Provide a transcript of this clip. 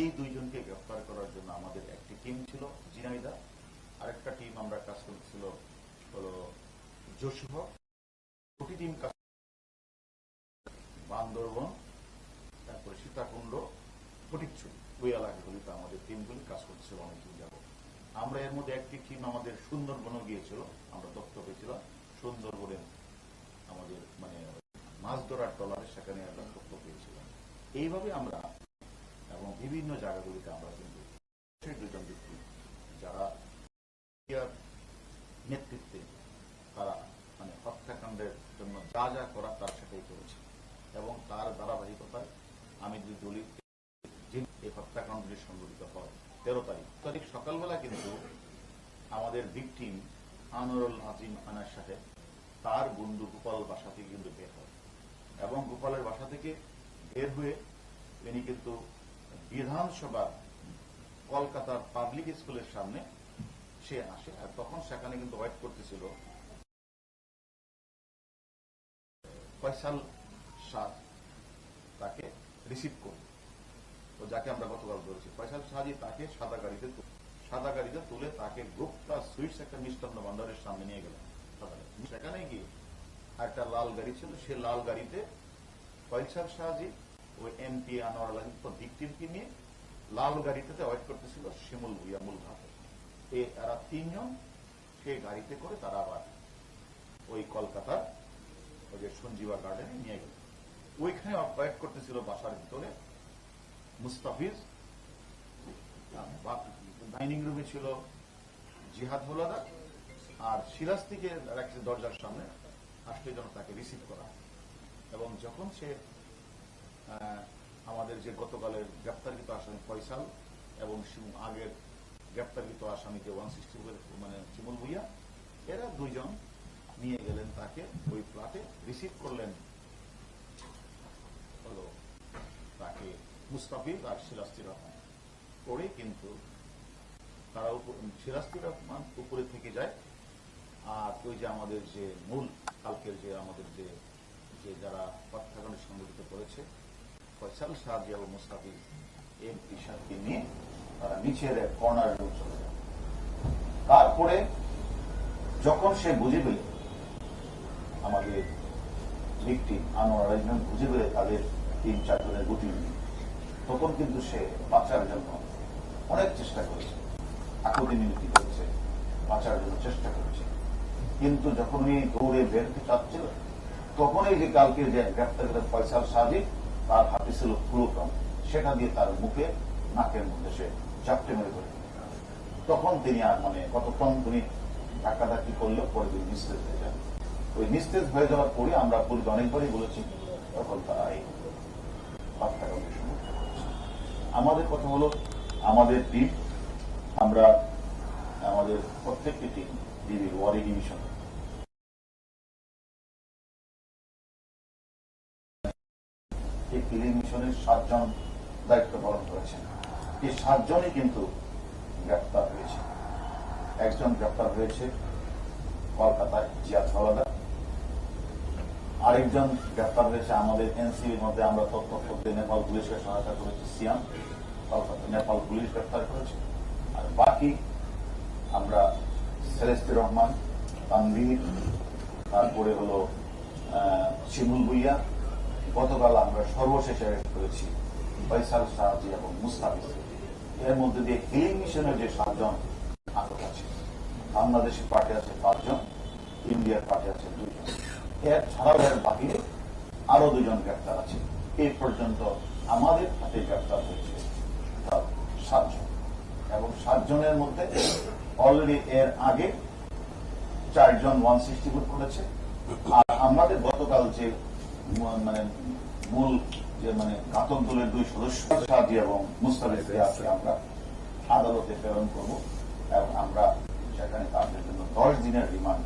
এই দুইজনকে গ্রেফতার করার জন্য আমাদের একটি টিম ছিল, জিনাইদা। আরেকটা টিম আমরা কাজ করছিল হলো জসুহ দুটি টিম কাজ বান্দরবন, তারপরে সীতাকুণ্ড, ফটিকছড়ি। ওই এলাকাগুলিতে আমাদের টিমগুলি কাজ করছিল অনেকদিন যাব আমরা এর মধ্যে একটি টিম আমাদের সুন্দরবনও গিয়েছিল, আমরা তথ্য পেয়েছিলাম সুন্দরবনের আমাদের মানে মাছ ধরার ট্রলারে সেখানে একটা তথ্য পেয়েছিলাম এইভাবে আমরা বিভিন্ন জায়গাগুলিতে আমরা কিন্তু দুজন ব্যক্তি, যারা নেতৃত্বে তারা মানে হত্যাকাণ্ডের জন্য যা যা করা তার সেটাই করেছে। এবং তার ধারাবাহিকতায় আমি যদি দলিত এই হত্যাকাণ্ডটি সংঘটিত হয় তেরো তারিখ। তারিখ সকালবেলা কিন্তু আমাদের ভিকটিম আনোয়ারুল আজিম আনার সাথে তার বন্ধু গোপাল বাসা থেকে কিন্তু বের হয়। এবং গোপালের বাসা থেকে বের হয়ে তিনি কিন্তু বিধানসভা কলকাতার পাবলিক স্কুলের সামনে সে আসে, আর তখন সেখানে কিন্তু ওয়েট করতেছিল। ফয়সাল শাহ তাকে রিসিভ করবে তো যাকে আমরা গতকাল ধরেছি ফয়সাল শাহজি তাকে সাদা গাড়িতে সাদা গাড়িতে তুলে তাকে গুপ্তা সুইটস একটা মিষ্টান্ন ভান্ডারের সামনে নিয়ে গেলেন। সেখানে গিয়ে একটা লাল গাড়ি ছিল, সে লাল গাড়িতে ফয়সাল শাহজি ওই এমপি আনোয়ার আলম ভিকটিমকে নিয়ে লাল গাড়িতে ওয়েট করতেছিল শিমুল ভুইয়া মূল ঘাটে। এ এরা তিনজন সেই গাড়িতে করে তারা আবার ওই কলকাতার ওই যে সঞ্জীবা গার্ডেনে নিয়ে গেল। ওইখানে ওয়েট করতেছিল বাসার ভিতরে মুস্তাফিজ। ডাইনিং রুমে ছিল জিহাদ হোলাদা আর সিরাজ থেকে রাখছে দরজার সামনে আসলে যেন তাকে রিসিভ করা। এবং যখন সে আমাদের যে গতকালের গ্রেপ্তারকৃত আসামি ফয়সাল এবং আগের গ্রেপ্তারকৃত আসামি যে ওয়ান সিক্সটি মানে চিমুল ভুইয়া, এরা দুইজন নিয়ে গেলেন তাকে ওই ফ্ল্যাটে রিসিভ করলেন। হলো তাকে মুস্তাফিজ আর সিরাস্তি রহমান। করে কিন্তু তারা উপ- সিরাস্তি রহমান উপরে থেকে যায়। আর ওই যে আমাদের যে মূল কালকের যে আমাদের যে যে যারা হত্যাকাণ্ড সংগঠিত করেছে ফয়সাল সাহায্য এবং মুস্তাফিজ সাহেবকে নিয়ে তারা নিচের কর্নার রুম চলে তারপরে যখন সে বুঝে পেল আমাদের ভিকটিম আনোয়ার আলিমান বুঝে পেলে তাদের তিন চারজনের গুটি তখন কিন্তু সে বাঁচার জন্য অনেক চেষ্টা করেছে আকুতি মিনতি করেছে, বাঁচার জন্য চেষ্টা করেছে। কিন্তু যখন উনি দৌড়ে বেরোতে চাচ্ছিল, তখনই যে কালকে যে গ্রেপ্তার ফয়সাল সাজিদ তার হাতে ছিল পুরোক্রম সেটা দিয়ে তার মুখে নাকের মধ্যে সে চাপটে মেরে করে তখন তিনি আর মানে কতক্ষণ তিনি ধাক্কাধাক্কি করলেও পরে তিনি নিস্তেজ হয়ে যান। ওই নিস্তেজ হয়ে যাওয়ার পরে আমরা পূর্বে অনেকবারই বলেছি তখন তারা এই আমাদের কথা হলো, আমাদের টিম আমরা, আমাদের প্রত্যেকটি টিম ডিবির ওয়ারি ডিভিশন। এই কিলিং মিশনের সাতজন দায়িত্ব পালন করেছেন। এই সাতজনই কিন্তু গ্রেপ্তার হয়েছে। একজন গ্রেপ্তার হয়েছে কলকাতায় জিয়াদ আরেকজন গ্রেপ্তার হয়েছে আমাদের এনসিবির মধ্যে, আমরা তথ্য নেপাল পুলিশকে সহায়তা করেছি, সিয়াম। কলকাতা, নেপাল পুলিশ গ্রেপ্তার করেছে। আর বাকি আমরা সেলেস্তি রহমান, তানভীর, তারপরে হলো শিমুল ভুইয়া গতকাল আমরা সর্বশেষে অ্যারেস্ট করেছি ফয়সাল সাহাজি এবং মুস্তাফিজ। এর মধ্যে দিয়ে হিলিং মিশনের যে সাতজন আটক আছে বাংলাদেশের পার্টি আছে পাঁচজন, ইন্ডিয়ার পার্টি আছে দুজন এর ছাড়াও এর বাহিরে আরও দুজন গ্রেপ্তার আছে। এই পর্যন্ত আমাদের হাতে গ্রেপ্তার হয়েছে সাতজন। এবং সাতজনের মধ্যে অলরেডি এর আগে চারজন ওয়ান সিক্সটি করেছে। আর আমাদের গতকাল যে মানে মূল যে মানে কাতন দলের দুই সদস্য, সাদি এবং মুস্তাফিজকে আজকে আমরা আদালতে প্রেরণ করব এবং আমরা সেখানে তাদের জন্য দশ দিনের রিমান্ড